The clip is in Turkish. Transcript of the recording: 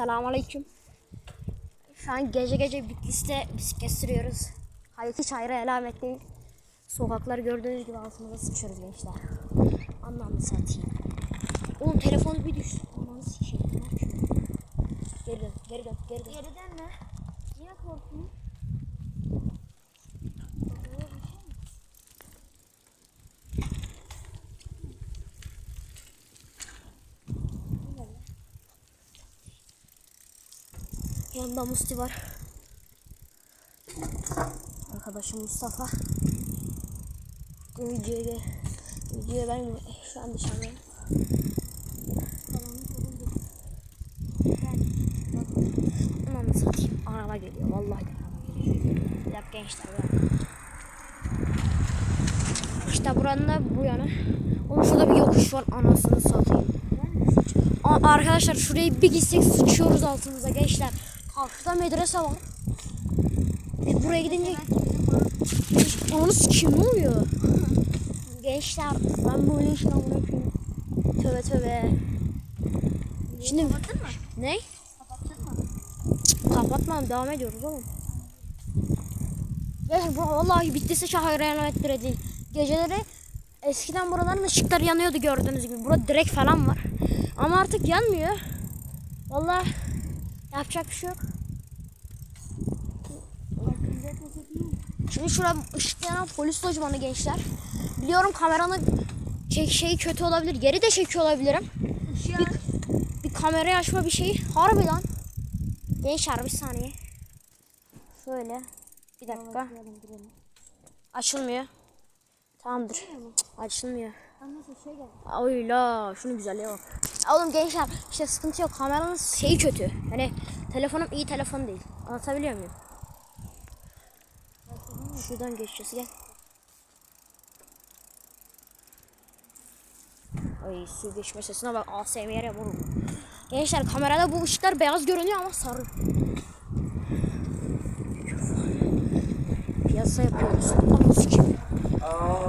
Selamünaleyküm. Şu an gece gece Bitlis'te bisiklet sürüyoruz. Hayır hiç ayrı alamet değil. Sokakları gördüğünüz gibi altımıza sıçıyoruz gençler. Anlamı satayım. Oğlum telefonu bir düştü. Ananı sikeyim. Ne yapıyorsun? Geri dön, geri dön, geri dön. Geriden Yanında Musti var. Arkadaşım Mustafa. Videoya gel. Videoya ben şu an dışarıdayım. Aman satayım. Araba geliyor. Vallahi araba geliyor. Bir dakika gençler. İşte buranın da bu yana. Oğlum şurada bir yokuş var. Anasını satayım. Arkadaşlar şuraya bir gitsek sıçıyoruz altımıza gençler. Karşıda medrese var. Biz buraya gidince sikeyim ne oluyor? Gençler ben böyle işin amına koyayım. Tövbe tövbe. Şimdi Kapattın mı? ne? Kapattın mı? Kapatmam devam ediyoruz oğlum. Ya bu vallahi bittiyse şahane değil. Geceleri eskiden buraların ışıkları yanıyordu gördüğünüz gibi. Burada direk falan var. Ama artık yanmıyor. Vallahi yapacak bir şey yok. Şimdi şurada ışık yanan polis lojmanı gençler. Biliyorum kameranın çek şeyi kötü olabilir. Geri de çekiyor olabilirim. Bir, bir kamerayı açma bir şey. Harbi lan. Gençler bir saniye. Şöyle. Bir dakika. Açılmıyor. Tamamdır. Açılmıyor. Anlasın şey geldi. Ay la şunu güzelliğe bak. Oğlum gençler işte sıkıntı yok. Kameranın şeyi kötü. Hani telefonum iyi telefon değil. Anlatabiliyor muyum? Şuradan geçeceğiz gel. Ay su geçme sesine bak ASMR yapalım. Gençler kamerada bu ışıklar beyaz görünüyor ama sarı. Piyasa yapıyoruz. Ama sikim.